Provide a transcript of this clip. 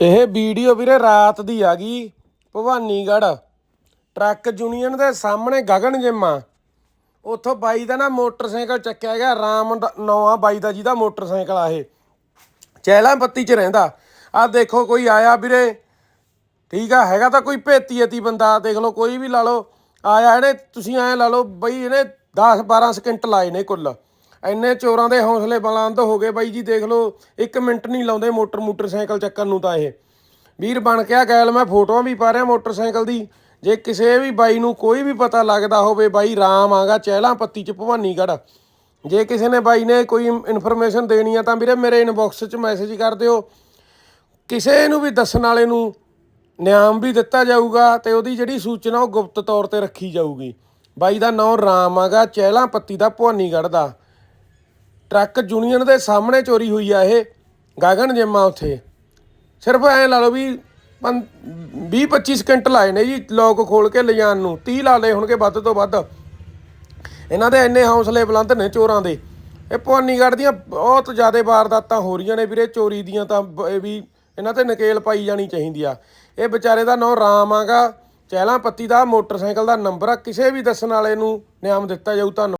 ਇਹ ਵੀਡੀਓ ਵੀਰੇ ਰਾਤ ਦੀ ਆ ਗਈ, ਭਵਾਨੀਗੜ੍ਹ। ਟਰੱਕ ਯੂਨੀਅਨ ਦੇ ਸਾਹਮਣੇ ਗਗਨ ਜਿੰਮਾ। ਉੱਥੋਂ ਬਾਈ ਦਾ ਨਾ ਮੋਟਰਸਾਈਕਲ ਚੱਕਿਆ ਗਿਆ, ਰਾਮ ਦਾ ਨਵਾਂ ਬਾਈ ਦਾ ਜਿਹਦਾ ਮੋਟਰਸਾਈਕਲ ਆ ਇਹ। ਚਹਿਲਾਂ ਬੱਤੀ 'ਚ ਰਹਿੰਦਾ। ਆ ਦੇਖੋ ਕੋਈ ਆਇਆ ਵੀਰੇ। ਠੀਕ ਆ, ਹੈਗਾ ਤਾਂ ਕੋਈ ਭੇਤੀ ਅਤੀ ਬੰਦਾ, ਦੇਖ ਲਓ, ਕੋਈ ਵੀ ਲਾ ਲਓ। ਆਇਆ ਇਹਨੇ, ਤੁਸੀਂ ਐ ਲਾ ਲਓ, ਬਈ ਇਹਨੇ 10 12 ਸਕਿੰਟ ਲਾਏ ਨੇ ਕੁੱਲ। ਇੰਨੇ ਚੋਰਾਂ ਦੇ ਹੌਸਲੇ ਬੁਲੰਦ ਹੋ ਗਏ ਬਾਈ ਜੀ, ਦੇਖ ਲਓ 1 ਮਿੰਟ ਨਹੀਂ ਲਾਉਂਦੇ ਮੋਟਰ ਮੋਟਰਸਾਈਕਲ ਚੱਕਣ ਨੂੰ ਤਾਂ ਇਹ। ਵੀਰ ਬਣ ਕੇ ਆ ਗੈਲ, ਮੈਂ ਫੋਟੋਆਂ ਵੀ ਪਾ ਰਿਹਾ ਮੋਟਰਸਾਈਕਲ ਦੀ। ਜੇ ਕਿਸੇ ਵੀ ਬਾਈ ਨੂੰ ਕੋਈ ਵੀ ਪਤਾ ਲੱਗਦਾ ਹੋਵੇ, ਬਾਈ ਰਾਮ ਆਗਾ, ਚਹਿਲਾਂ ਪੱਤੀ ਚ ਭਵਾਨੀਗੜ੍ਹ। ਜੇ ਕਿਸੇ ਨੇ ਬਾਈ ਨੇ ਕੋਈ ਇਨਫੋਰਮੇਸ਼ਨ ਦੇਣੀ ਆ, ਤਾਂ ਵੀਰੇ ਮੇਰੇ ਇਨਬਾਕਸ 'ਚ ਮੈਸੇਜ ਕਰ ਦਿਓ। ਕਿਸੇ ਨੂੰ ਵੀ ਦੱਸਣ ਵਾਲੇ ਨੂੰ ਨਿਆਮ ਵੀ ਦਿੱਤਾ ਜਾਊਗਾ ਤੇ ਉਹਦੀ ਜਿਹੜੀ ਸੂਚਨਾ ਉਹ ਗੁਪਤ ਤੌਰ ਤੇ ਰੱਖੀ ਜਾਊਗੀ। ਬਾਈ ਦਾ ਨਾਮ ਰਾਮ ਆਗਾ, ਚਹਿਲਾਂ ਪੱਤੀ ਦਾ ਭਵਾਨੀਗੜ੍ਹ ਦਾ। ਟਰੱਕ ਯੂਨੀਅਨ ਦੇ ਸਾਹਮਣੇ ਚੋਰੀ ਹੋਈ ਆ ਇਹ, ਗਗਨ ਜਿੰਮਾ ਉੱਥੇ। ਸਿਰਫ ਐ ਲਾ ਲਓ ਵੀ 20 25 ਸਕਿੰਟ ਲਾਏ ਨੇ ਜੀ ਲੋਕ ਖੋਲ ਕੇ ਲਿਜਾਣ ਨੂੰ 30 ਲਾ ਲਏ ਹੋਣਗੇ ਵੱਧ ਤੋਂ ਵੱਧ। ਇਹਨਾਂ ਦੇ ਇੰਨੇ ਹੌਸਲੇ ਬੁਲੰਦ ਨੇ ਚੋਰਾਂ ਦੇ। ਇਹ ਭਵਾਨੀਗੜ੍ਹ ਦੀਆਂ ਬਹੁਤ ਜ਼ਿਆਦਾ ਵਾਰਦਾਤਾਂ ਹੋ ਰਹੀਆਂ ਨੇ ਵੀਰੇ, ਚੋਰੀ ਦੀਆਂ ਤਾਂ ਬ- ਇਹ ਵੀ ਇਹਨਾਂ ਤੇ ਨਕੇਲ ਪਾਈ ਜਾਣੀ ਚਾਹੀਦੀ ਆ। ਇਹ ਵਿਚਾਰੇ ਦਾ ਨਾਂ ਰਾਮ ਆਗਾ, ਚਹਿਲਾਂ ਪੱਤੀ ਦਾ, ਮੋਟਰਸਾਈਕਲ ਦਾ ਨੰਬਰ ਆ, ਕਿਸੇ ਵੀ ਦੱਸਣ ਵਾਲੇ ਨੂੰ ਨਿਆਮ ਦਿੱਤਾ ਜਾਊ ਤੁਹਾਨੂੰ।